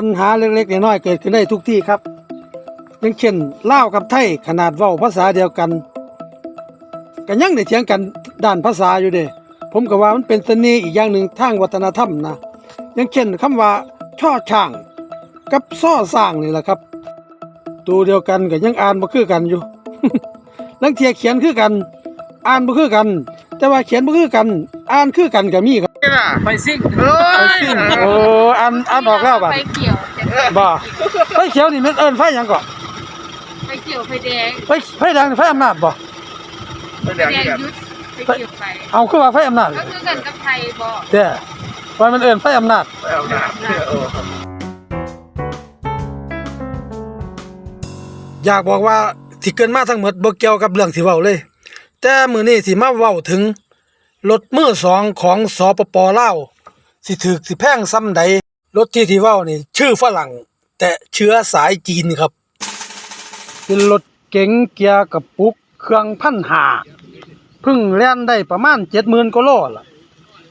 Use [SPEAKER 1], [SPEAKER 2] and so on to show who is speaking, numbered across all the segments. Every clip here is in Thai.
[SPEAKER 1] ปัญหาเล็กๆน้อยๆเกิดขึ้นได้ทุกที่ครับอย่างเช่นลาวกับไทยขนาดเว้าภาษาเดียวกันก็ยังได้เถียงกันด้านภาษาอยู่เด้ผมก็ว่ามันเป็นเสน่ห์อีกอย่างหนึ่งทางวัฒนธรรมนะอย่างเช่นคำว่าช่อช่าง กับซ้อสร้างนี่แหละครับ ตัวเดียวกันก็ยังอ่านบ่คือกันอยู่ลังเทียเขียนคือกัน อ่านบ่คือกัน แต่ว่าเขียนบ่คือกัน อ่านคือกันก็มีครับ
[SPEAKER 2] ไปซิ่ง
[SPEAKER 1] ไฟซิ่งโอ้อ่านอ่านออกแล้วบัด
[SPEAKER 3] ไฟเขียวจะ
[SPEAKER 1] บ่ไฟเขียวนี่มันเอิ้นไฟหยังก่อ
[SPEAKER 3] ไฟเขียวไฟแดง
[SPEAKER 1] ไฟไฟแดงนี่ไฟอำนาจบ่
[SPEAKER 3] ไฟแดงยุดไฟเขียวไฟ
[SPEAKER 1] เอาคือว่าไฟอำนาจ
[SPEAKER 3] ก็คือกันกับไทยบ่
[SPEAKER 1] เด้อว่ามันเอิ้นไฟอำนาจอยากบอกว่าที่เกินมาทั้งหมดบ่เกี่ยวกับเรื่องที่เว้าเลย แต่มือนี้สิมาเว้าถึงรถมือสองของสปปลาวสิถึกสิแพงซ้ำใดรถที่ที่เว้านี่ ชื่อฝรั่ง แต่เชื้อสายจีนครับ เป็นรถเก๋งเกียร์กระปุก เครื่องพันหาเพิ่งแล่นได้ประมาณ70,000กิโลล่ะ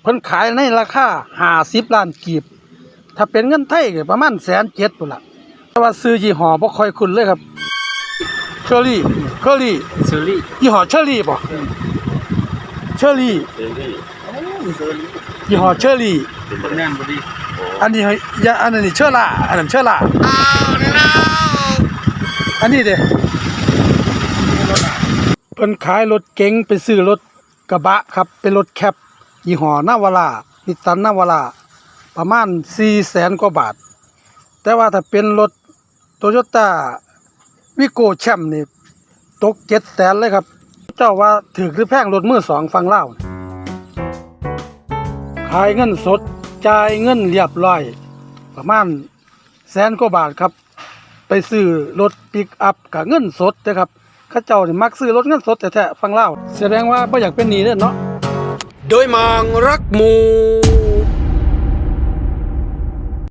[SPEAKER 1] เพิ่นขายในราคา50ล้านกีบ ถ้าเป็นเงินไทยก็ประมาณแสนเจ็ดพุ่นล่ะแต่ว่าซื้อยี่ห้อบ่ค่อยคุ้นเลยครับ เชอรี่เคอรี่
[SPEAKER 2] เซอรี่
[SPEAKER 1] ยี่ห้อเชอรี่บ่เชอรี่ยี่ห้อเชอรี่
[SPEAKER 2] เป็นแน่นพอดี
[SPEAKER 1] อันนี้เฮ้ยอย่าอันนั้นนี่เชอร่าอันนั้นเชอร่าอันนี้เด้เพิ่นขายรถเก๋งไปซื้อรถกระบะครับ เป็นรถแคปยี่ห้อนาวาร่านิสสันนาวาร่าประมาณ4แสนกว่าบาท แต่ว่าถ้าเป็นรถโตโยต้า วิโก้แชมป์นี่ตกเจ็ดแสนเลยครับ เจ้าว่าถือหรือแพงรถมือสองฟังเล่าขายเงินสดจ่ายเงินเรียบร้อย ประมาณแสนกว่าบาทครับ ไปซื้อรถปิกอัพกับเงินสดนะครับข้าเจ้านี่มักซื้อรถเงินสดแต่แท้ฟังเล่าแสดงว่าบ่อยากเป็นหนี้เด้อเนาะโดยมองรักมู